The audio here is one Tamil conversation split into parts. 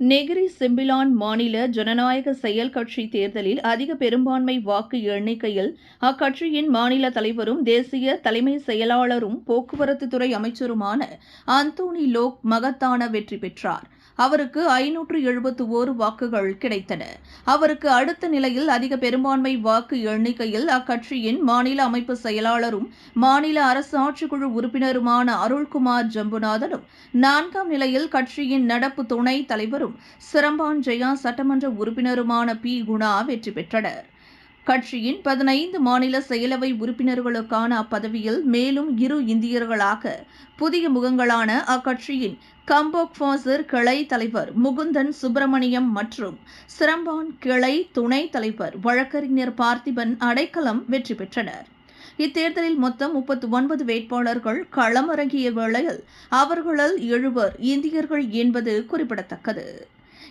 நெகிரி சிம்பிலான் மாநில ஜனநாயக செயல் கட்சி தேர்தலில் அதிக பெரும்பான்மை வாக்கு எண்ணிக்கையில் அக்கட்சியின் மாநில தலைவரும் தேசிய தலைமை செயலாளரும் போக்குவரத்து துறை அமைச்சருமான அந்தோனி லோக் மகத்தான வெற்றி பெற்றார். அவருக்கு ஐநூற்று எழுபத்து ஓரு வாக்குகள் கிடைத்தன. அவருக்கு அடுத்த நிலையில் அதிக பெரும்பான்மை வாக்கு எண்ணிக்கையில் அக்கட்சியின் மாநில அமைப்பு செயலாளரும் மாநில அரசு ஆட்சிக்குழு உறுப்பினருமான அருள்குமார் ஜம்புநாதனும் நான்காம் நிலையில் கட்சியின் நடப்பு துணை தலைவரும் சிரம்பான் ஜெயா சட்டமன்ற உறுப்பினருமான பி. குணா வெற்றி பெற்றனர். கட்சியின் பதினைந்து மாநில செயலவை உறுப்பினர்களுக்கான அப்பதவியில் மேலும் இரு இந்தியர்களாக புதிய முகங்களான அக்கட்சியின் கம்போக் ஃபாசர் கிளை தலைவர் முகுந்தன் சுப்பிரமணியம் மற்றும் சிரம்பான் கிளை துணைத் தலைவர் வழக்கறிஞர் பார்த்திபன் அடைக்கலம் வெற்றி பெற்றனர். இத்தேர்தலில் மொத்தம் முப்பத்து ஒன்பது வேட்பாளர்கள் களமிறங்கிய வேளையில் அவர்களால் எழுவர் இந்தியர்கள் என்பது குறிப்பிடத்தக்கது.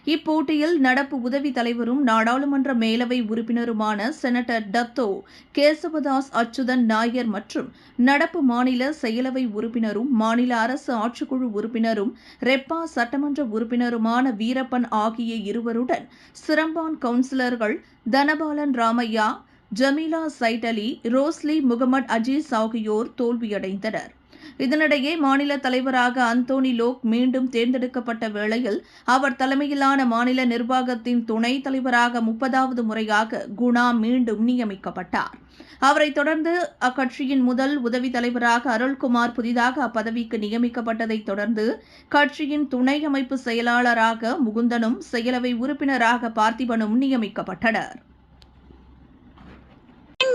இப்போட்டியில் நடப்பு உதவி தலைவரும் நாடாளுமன்ற மேலவை உறுப்பினருமான செனட்டர் டத்தோ கேசவதாஸ் அச்சுதன் நாயர் மற்றும் நடப்பு மாநில செயலவை உறுப்பினரும் மாநில அரசு ஆட்சிக்குழு உறுப்பினரும் ரெப்பா சட்டமன்ற உறுப்பினருமான வீரப்பன் ஆகிய இருவருடன் சிரம்பான் கவுன்சிலர்கள் Thanabalan Ramaiah Jamila Said Ali Rosli Mohamad Aziz ஆகியோர் தோல்வியடைந்தனர். இதனிடையே மாநில தலைவராக அந்தோனி லோக் மீண்டும் தேர்ந்தெடுக்கப்பட்ட வேளையில் அவர் தலைமையிலான மாநில நிர்வாகத்தின் துணைத் தலைவராக முப்பதாவது முறையாக குணா மீண்டும் நியமிக்கப்பட்டார். அவரைத் தொடர்ந்து அக்கட்சியின் முதல் உதவி தலைவராக அருள்குமார் புதிதாக அப்பதவிக்கு நியமிக்கப்பட்டதைத் தொடர்ந்து கட்சியின் துணை அமைப்பு செயலாளராக முகுந்தனும் செயலவை உறுப்பினராக பார்த்திபனும் நியமிக்கப்பட்டனர்.